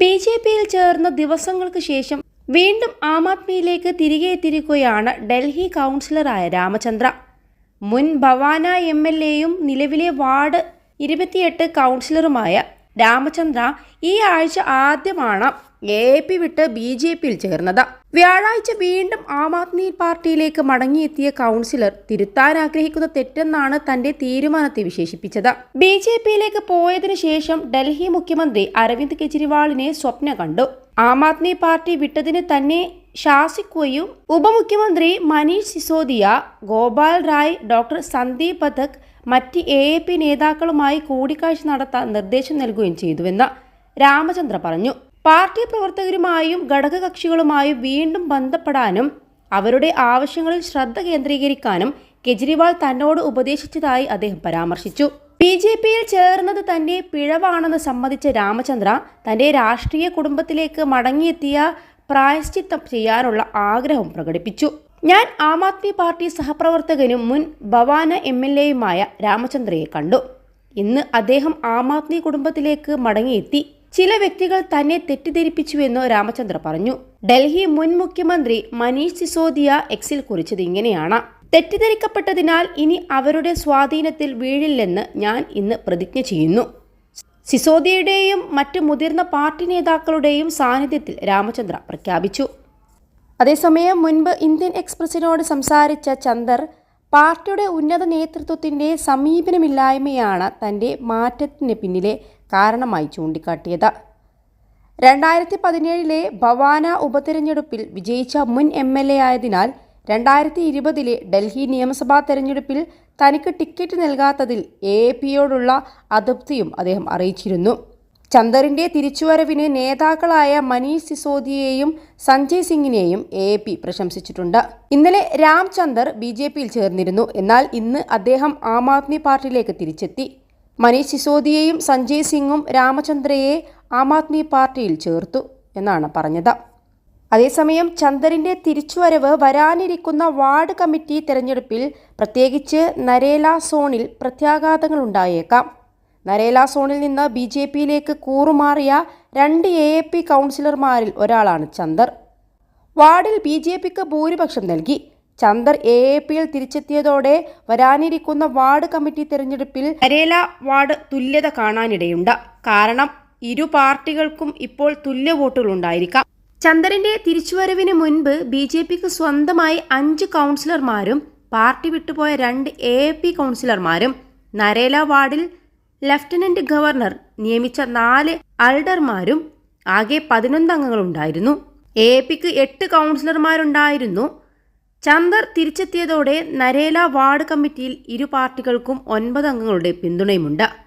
B J പിയിൽ ചേർന്ന ദിവസങ്ങൾക്ക് ശേഷം വീണ്ടും ആം ആദ്മിയിലേക്ക് തിരികെ എത്തിയിരിക്കുകയാണ് ഡൽഹി കൗൺസിലറായ രാമചന്ദ്ര. മുൻ ഭവാന എം എൽ എയും നിലവിലെ വാർഡ് ഇരുപത്തിയെട്ട് കൗൺസിലറുമായ രാമചന്ദ്ര ഈ ആഴ്ച ആദ്യമാണ് എ പി വിട്ട് ബി ജെ പിയിൽ ചേർന്നത്. വ്യാഴാഴ്ച വീണ്ടും ആം ആദ്മി പാർട്ടിയിലേക്ക് മടങ്ങിയെത്തിയ കൗൺസിലർ തിരുത്താൻ ആഗ്രഹിക്കുന്ന തെറ്റെന്നാണ് തന്റെ തീരുമാനത്തെ വിശേഷിപ്പിച്ചത്. ബി ജെ പിയിലേക്ക് പോയതിനു ശേഷം ഡൽഹി മുഖ്യമന്ത്രി അരവിന്ദ് കെജ്രിവാളിനെ സ്വപ്ന കണ്ടു. ആം ആദ്മി പാർട്ടി വിട്ടതിന് തന്നെ ശാസിക്കുകയും ഉപമുഖ്യമന്ത്രി മനീഷ് സിസോദിയ ഗോപാൽ റായ് ഡോക്ടർ സന്ദീപ് പഥക് മറ്റ് എ എ പി നേതാക്കളുമായി കൂടിക്കാഴ്ച നടത്താൻ നിർദ്ദേശം നൽകുകയും ചെയ്തുവെന്ന് രാമചന്ദ്ര പറഞ്ഞു. പാർട്ടി പ്രവർത്തകരുമായും ഘടകകക്ഷികളുമായും വീണ്ടും ബന്ധപ്പെടാനും അവരുടെ ആവശ്യങ്ങളിൽ ശ്രദ്ധ കേന്ദ്രീകരിക്കാനും കെജ്രിവാൾ തന്നോട് ഉപദേശിച്ചതായി അദ്ദേഹം പരാമർശിച്ചു. ബി ജെ പിയിൽ ചേർന്നത് തന്നെ പിഴവാണെന്ന് സമ്മതിച്ച രാമചന്ദ്ര തന്റെ രാഷ്ട്രീയ കുടുംബത്തിലേക്ക് മടങ്ങിയെത്തിയ പ്രായശ്ചിത്തം ചെയ്യാനുള്ള ആഗ്രഹം പ്രകടിപ്പിച്ചു. ഞാൻ ആം ആദ്മി പാർട്ടി സഹപ്രവർത്തകനും മുൻ ഭവാന എം എൽ എയുമായ രാമചന്ദ്രയെ കണ്ടു. ഇന്ന് അദ്ദേഹം ആം ആദ്മി കുടുംബത്തിലേക്ക് മടങ്ങിയെത്തി. ചില വ്യക്തികൾ തന്നെ തെറ്റിദ്ധരിപ്പിച്ചുവെന്ന് രാമചന്ദ്ര പറഞ്ഞു. ഡൽഹി മുൻ മുഖ്യമന്ത്രി മനീഷ് സിസോദിയ എക്സിൽ കുറിച്ചത് ഇങ്ങനെയാണ്. തെറ്റിദ്ധരിക്കപ്പെട്ടതിനാൽ ഇനി അവരുടെ സ്വാധീനത്തിൽ വീഴില്ലെന്ന് ഞാൻ ഇന്ന് പ്രതിജ്ഞ ചെയ്യുന്നു. സിസോദിയയുടെയും മറ്റ് മുതിർന്ന പാർട്ടി നേതാക്കളുടെയും സാന്നിധ്യത്തിൽ രാമചന്ദ്ര പ്രഖ്യാപിച്ചു. അതേസമയം മുൻപ് ഇന്ത്യൻ എക്സ്പ്രസിനോട് സംസാരിച്ച ചന്ദർ പാർട്ടിയുടെ ഉന്നത നേതൃത്വത്തിന്റെ സമീപനമില്ലായ്മയാണ് തന്റെ മാറ്റത്തിന് പിന്നിലെ കാരണമായി ചൂണ്ടിക്കാട്ടിയത്. രണ്ടായിരത്തി പതിനേഴിലെ ഭവാന ഉപതെരഞ്ഞെടുപ്പിൽ വിജയിച്ച മുൻ എം എൽ എ ആയതിനാൽ രണ്ടായിരത്തി ഇരുപതിലെ ഡൽഹി നിയമസഭാ തെരഞ്ഞെടുപ്പിൽ തനിക്ക് ടിക്കറ്റ് നൽകാത്തതിൽ എ പിയോടുള്ള അതൃപ്തിയും അദ്ദേഹം അറിയിച്ചിരുന്നു. ചന്ദറിന്റെ തിരിച്ചുവരവിന് നേതാക്കളായ മനീഷ് സിസോദിയെയും സഞ്ജയ് സിംഗിനെയും എ പി പ്രശംസിച്ചിട്ടുണ്ട്. ഇന്നലെ രാം ചന്ദർ ബി ജെ പിയിൽ ചേർന്നിരുന്നു. എന്നാൽ ഇന്ന് അദ്ദേഹം ആം ആദ്മി പാർട്ടിയിലേക്ക് തിരിച്ചെത്തി. മനീഷ് സിസോദിയെയും സഞ്ജയ് സിംഗും രാമചന്ദ്രയെ ആം ആദ്മി പാർട്ടിയിൽ ചേർത്തു എന്നാണ് പറഞ്ഞത്. അതേസമയം ചന്ദറിന്റെ തിരിച്ചുവരവ് വരാനിരിക്കുന്ന വാർഡ് കമ്മിറ്റി തെരഞ്ഞെടുപ്പിൽ പ്രത്യേകിച്ച് നരേല സോണിൽ പ്രത്യാഘാതങ്ങൾ ഉണ്ടായേക്കാം. നരേല സോണിൽ നിന്ന് ബി ജെ പിയിലേക്ക് കൂറുമാറിയ രണ്ട് എ എ പി കൗൺസിലർമാരിൽ ഒരാളാണ് ചന്ദർ. വാർഡിൽ ബി ജെ പിക്ക് ഭൂരിപക്ഷം നൽകി. ചന്ദർ എ എ പിയിൽ തിരിച്ചെത്തിയതോടെ വരാനിരിക്കുന്ന വാർഡ് കമ്മിറ്റി തെരഞ്ഞെടുപ്പിൽ നരേല വാർഡ് തുല്യത കാണാനിടയുണ്ട്. കാരണം ഇരു പാർട്ടികൾക്കും ഇപ്പോൾ തുല്യ വോട്ടുകൾ ഉണ്ടായിരിക്കാം. ചന്ദറിന്റെ തിരിച്ചുവരവിന് മുൻപ് ബി ജെ പിക്ക് സ്വന്തമായി അഞ്ച് കൗൺസിലർമാരും പാർട്ടി വിട്ടുപോയ രണ്ട് എ പി കൗൺസിലർമാരും നരേല വാർഡിൽ ലഫ്റ്റനന്റ് ഗവർണർ നിയമിച്ച നാല് അൾഡർമാരും ആകെ പതിനൊന്ന് അംഗങ്ങളുണ്ടായിരുന്നു. എ പിക്ക് എട്ട് കൗൺസിലർമാരുണ്ടായിരുന്നു. ചന്ദർ തിരിച്ചെത്തിയതോടെ നരേല വാർഡ് കമ്മിറ്റിയിൽ ഇരു പാർട്ടികൾക്കും ഒൻപത് അംഗങ്ങളുടെ പിന്തുണയുമുണ്ട്.